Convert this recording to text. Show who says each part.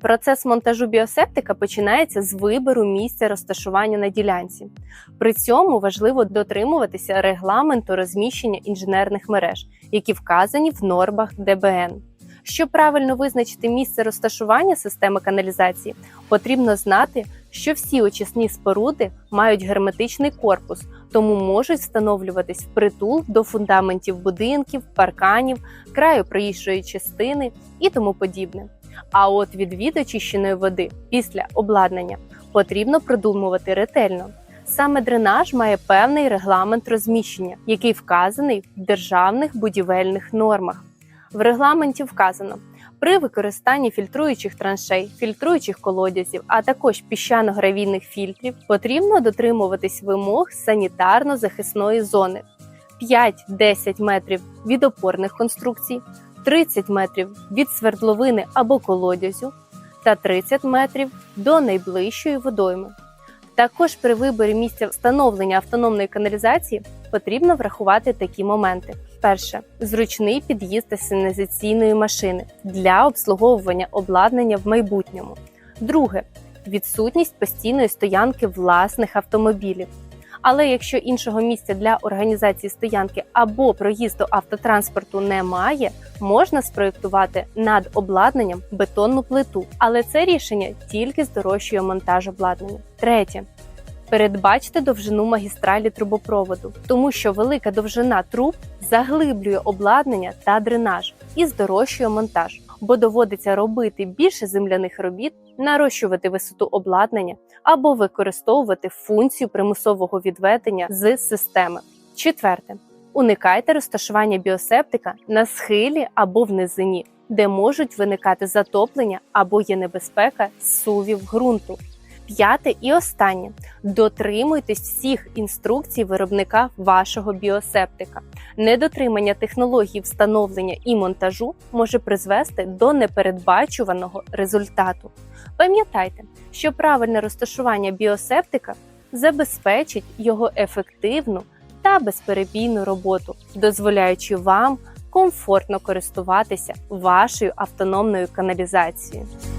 Speaker 1: Процес монтажу біосептика починається з вибору місця розташування на ділянці. При цьому важливо дотримуватися регламенту розміщення інженерних мереж, які вказані в нормах ДБН. Щоб правильно визначити місце розташування системи каналізації, потрібно знати, що всі очисні споруди мають герметичний корпус, тому можуть встановлюватись впритул до фундаментів будинків, парканів, краю проїжджої частини і тому подібне. А от відвід очищеної води після обладнання потрібно продумувати ретельно. Саме дренаж має певний регламент розміщення, який вказаний в державних будівельних нормах. В регламенті вказано при використанні фільтруючих траншей, фільтруючих колодязів, а також піщано-гравійних фільтрів потрібно дотримуватись вимог санітарно-захисної зони 5-10 метрів від опорних конструкцій, 30 метрів від свердловини або колодязю та 30 метрів до найближчої водойми. Також при виборі місця встановлення автономної каналізації потрібно врахувати такі моменти: перше зручний під'їзд сигналізаційної машини для обслуговування обладнання в майбутньому. Друге відсутність постійної стоянки власних автомобілів. Але якщо іншого місця для організації стоянки або проїзду автотранспорту немає, можна спроєктувати над обладнанням бетонну плиту. Але це рішення тільки здорожчує монтаж обладнання. Третє. Передбачте довжину магістралі трубопроводу, тому що велика довжина труб заглиблює обладнання та дренаж і здорожчує монтаж, бо доводиться робити більше земляних робіт, нарощувати висоту обладнання або використовувати функцію примусового відведення з системи. Четверте. Уникайте розташування біосептика на схилі або в низині, де можуть виникати затоплення або є небезпека сувів ґрунту. П'яте і останнє дотримуйтесь всіх інструкцій виробника вашого біосептика. Недотримання технологій встановлення і монтажу може призвести до непередбачуваного результату. Пам'ятайте, що правильне розташування біосептика забезпечить його ефективну та безперебійну роботу, дозволяючи вам комфортно користуватися вашою автономною каналізацією.